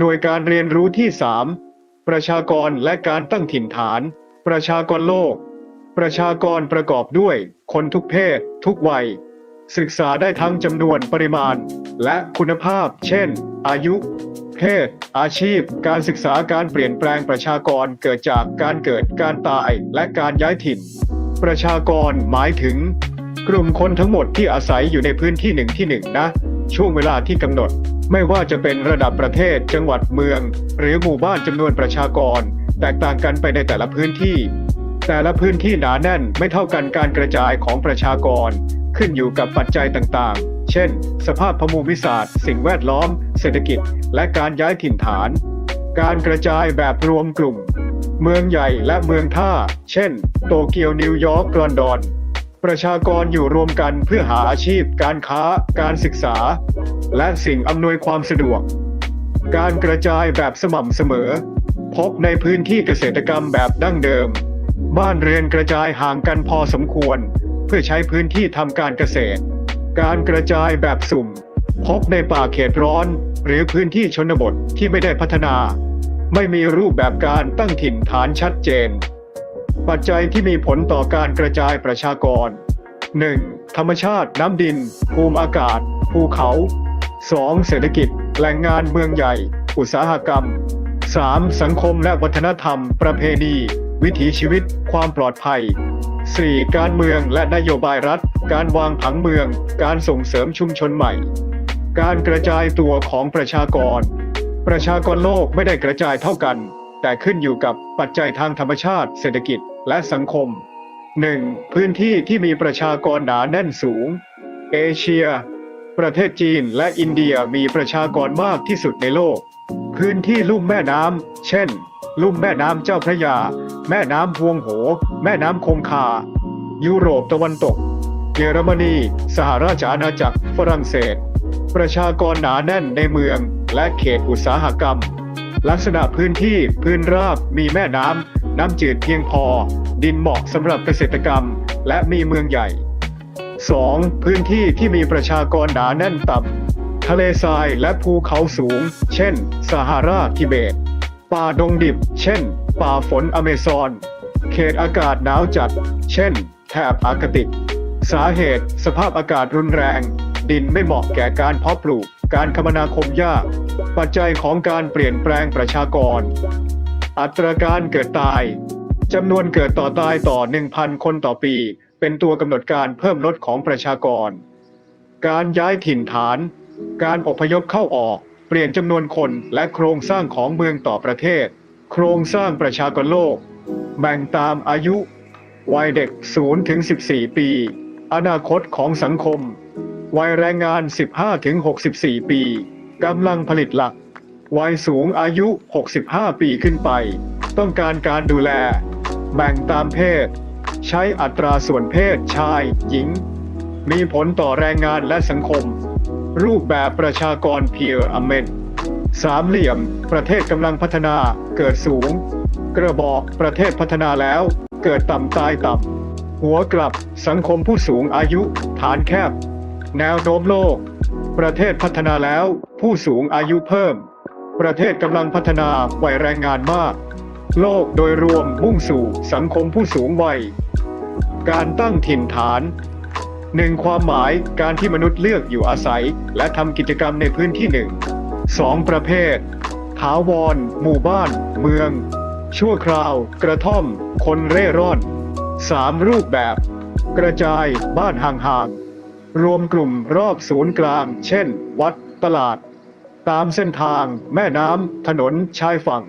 หน่วยการเรียนรู้ที่ 3 ประชากรและการตั้งถิ่นฐาน ประชากรโลก ประชากรประกอบด้วย คนทุกเพศ ทุกวัย ศึกษาได้ทั้งจำนวนปริมาณ และคุณภาพ เช่น อายุ เพศ อาชีพ การศึกษาการเปลี่ยนแปลงประชากรเกิดจากการเกิดการตายและการย้ายถิ่น ประชากรหมายถึง กลุ่มคนทั้งหมดที่อาศัยอยู่ในพื้นที่หนึ่งที่หนึ่งนะ ช่วงเวลาที่กำหนด ไม่ว่าจะเป็นระดับประเทศ จังหวัดเมือง หรือหมู่บ้านจำนวนประชากร แตกต่างกันไปในแต่ละพื้นที่ แต่ละพื้นที่หนาแน่นไม่เท่ากันการกระจายของประชากร ขึ้นอยู่กับปัจจัยต่างๆ เช่น สภาพภูมิศาสตร์ สิ่งแวดล้อม เศรษฐกิจ และการย้ายถิ่นฐาน การกระจายแบบรวมกลุ่ม เมืองใหญ่และเมืองท่า เช่น โตเกียวนิวยอร์กลอนดอน ประชากรอยู่รวมกันเพื่อหาอาชีพ การค้า การศึกษา และสิ่งอำนวยความสะดวก การกระจายแบบสม่ำเสมอ พบในพื้นที่เกษตรกรรมแบบดั้งเดิม บ้านเรือนกระจายห่างกันพอสมควร เพื่อใช้พื้นที่ทำการเกษตร การกระจายแบบสุ่ม พบในป่าเขตร้อน หรือพื้นที่ชนบทที่ไม่ได้พัฒนา ไม่มีรูปแบบการตั้งถิ่นฐานชัดเจน ปัจจัยที่มีผลต่อการกระจายประชากร 1. ธรรมชาติน้ำดิน ภูมิอากาศ ภูเขา 2. เศรษฐกิจแหล่งงานเมืองใหญ่ อุตสาหกรรม 3. สังคมและวัฒนธรรม ประเพณี วิถีชีวิต ความปลอดภัย 4. การเมืองและนโยบายรัฐ การวางผังเมือง การส่งเสริมชุมชนใหม่ การกระจายตัวของประชากร ประชากรโลกไม่ได้กระจายเท่ากัน แต่ขึ้นอยู่กับปัจจัยทางธรรมชาติ เศรษฐกิจและสังคม 1. พื้นที่ที่มีประชากรหนาแน่นสูง เอเชีย ประเทศจีนและอินเดียมีประชากรมากที่สุดในโลก พื้นที่ลุ่มแม่น้ำ เช่น ลุ่มแม่น้ำเจ้าพระยา แม่น้ำพวงโห แม่น้ำคงคา ยุโรปตะวันตก เยอรมนี สหราชอาณาจักร ฝรั่งเศส ประชากรหนาแน่นในเมืองและเขตอุตสาหกรรม ลักษณะพื้นที่พื้นราบมีแม่น้ำ น้ำจืดเพียงพอ ดินเหมาะสำหรับเกษตรกรรม และมีเมืองใหญ่ 2. พื้นที่ที่มีประชากรหนาแน่นต่ำทะเลทรายและภูเขาสูง เช่น ซาฮาราทิเบต ป่าดงดิบ เช่น ป่าฝนอเมซอน เขตอากาศหนาวจัด เช่น แถบอาร์กติก สาเหตุ สภาพอากาศรุนแรง ดินไม่เหมาะแก่การเพาะปลูก การคมนาคมยาก ปัจจัยของการเปลี่ยนแปลงประชากร อัตราการเกิดตายจำนวนเกิดต่อตายต่อ 1,000 คนต่อปี เป็นตัวกำหนดการเพิ่มลดของประชากร การย้ายถิ่นฐาน การอพยพเข้าออก เปลี่ยนจำนวนคนและโครงสร้างของเมืองต่อประเทศ โครงสร้างประชากรโลก แบ่งตามอายุ วัยเด็ก0ถึง14 ปี อนาคตของสังคม วัยแรงงาน 15ถึง64 ปี กำลังผลิตหลัก วัยสูงอายุ 65 ปีขึ้นไป ต้องการการดูแล แบ่งตามเพศ ใช้อัตราส่วนเพศชาย หญิง มีผลต่อแรงงานและสังคม รูปแบบประชากรเพียร์อเมนสามเหลี่ยม ประเทศกำลังพัฒนาเกิดสูง กระบอกประเทศพัฒนาแล้วเกิดต่ำตายต่ำหัวกลับสังคมผู้สูงอายุ ฐานแคบ แนวโน้มโลก ประเทศพัฒนาแล้ว ผู้สูงอายุเพิ่ม ประเทศกำลังพัฒนาวัยแรงงานมาก โลกโดยรวมมุ่งสู่สังคมผู้สูงวัย การตั้งถิ่นฐานหนึ่งความหมายการที่มนุษย์เลือกอยู่อาศัย และทำกิจกรรมในพื้นที่หนึ่งสองประเภทถาวร หมู่บ้าน เมือง ชั่วคราว กระท่อม คนเร่ร่อนสามรูปแบบ กระจาย บ้านห่างๆ รวมกลุ่มรอบศูนย์กลาง เช่น วัดตลาด ตามเส้นทาง แม่น้ำถนนชายฝั่ง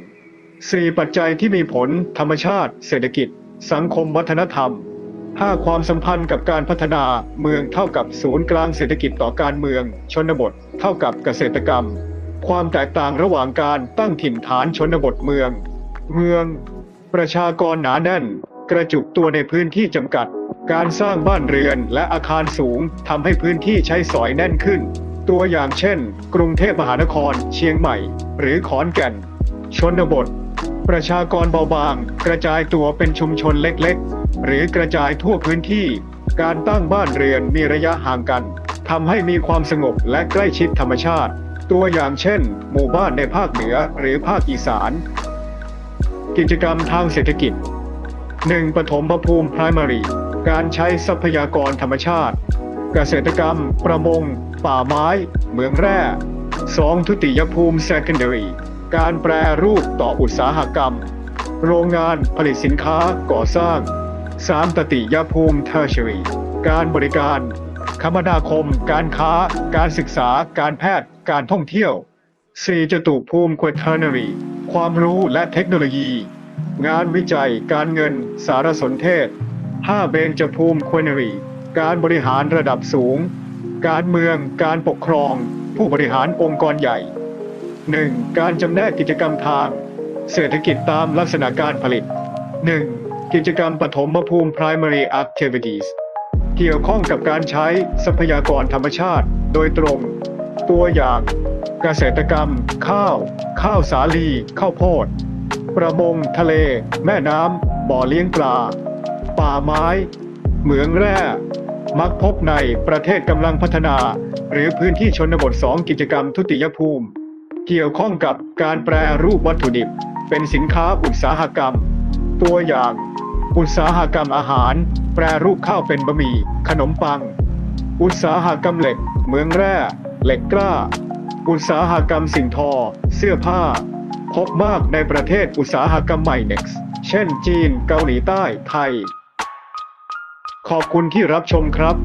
สี่ปัจจัยที่มีผล ธรรมชาติ เศรษฐกิจ สังคมวัฒนธรรมห้าความสัมพันธ์กับการพัฒนาเมืองเท่ากับศูนย์กลางเศรษฐกิจต่อการเมือง ชนบท เท่ากับเกษตรกรรม ความแตกต่างระหว่างการตั้งถิ่นฐานชนบทเมือง เมือง ประชากรหนาแน่น กระจุกตัวในพื้นที่จำกัด การสร้างบ้านเรือนและอาคารสูงทำให้พื้นที่ใช้สอยแน่นขึ้น ตัวอย่างเช่น กรุงเทพมหานคร เชียงใหม่ หรือขอนแก่น ชนบท ประชากรเบาบาง กระจายตัวเป็นชุมชนเล็กๆ หรือกระจายทั่วพื้นที่ การตั้งบ้านเรือนมีระยะห่างกันทำให้มีความสงบและใกล้ชิดธรรมชาติ ตัวอย่างเช่น หมู่บ้านในภาคเหนือหรือภาคอีสาน กิจกรรมทางเศรษฐกิจ 1. ปฐมภูมิ primary การใช้ทรัพยากรธรรมชาติ เกษตรกรรม ประมง ป่าไม้ เมืองแร่ 2. ทุติยภูมิ secondary การแปรรูปต่ออุตสาหกรรม โรงงานผลิตสินค้าก่อสร้าง 3. ตติยภูมิ tertiary การบริการ คมนาคม การค้า การศึกษา การแพทย์ การท่องเที่ยว 4. จตุภูมิ quaternary ความรู้และเทคโนโลยี งานวิจัย การเงิน สารสนเทศ 5. เบญจภูมิ quinary การบริหารระดับสูง การเมือง การปกครอง ผู้บริหารองค์กรใหญ่ 1. การจำแนกกิจกรรมทาง เศรษฐกิจตามลักษณะการผลิต 1. กิจกรรมปฐมภูมิ primary activities เกี่ยวข้องกับการใช้ทรัพยากรธรรมชาติ โดยตรง ตัวอย่างเกษตรกรรม ข้าว ข้าวสาลี ข้าวโพด ประมง ทะเล แม่น้ำ บ่อเลี้ยงปลา ป่าไม้ เหมืองแร่ มักพบในประเทศกำลังพัฒนา หรือพื้นที่ชนบท2กิจกรรมทุติยภูมิ เกี่ยวข้องกับการแปรรูปวัตถุดิบ เป็นสินค้าอุตสาหกรรม ตัวอย่าง อุตสาหกรรมอาหาร แปรรูปข้าวเป็นบะหมี่ขนมปัง อุตสาหกรรมเหล็ก เหมืองแร่ เหล็กกล้า อุตสาหกรรมสิ่งทอ เสื้อผ้า พบมากในประเทศอุตสาหกรรมใหม่ Next เช่นจีน เกาหลีใต้ ไทย ขอบคุณที่รับชมครับ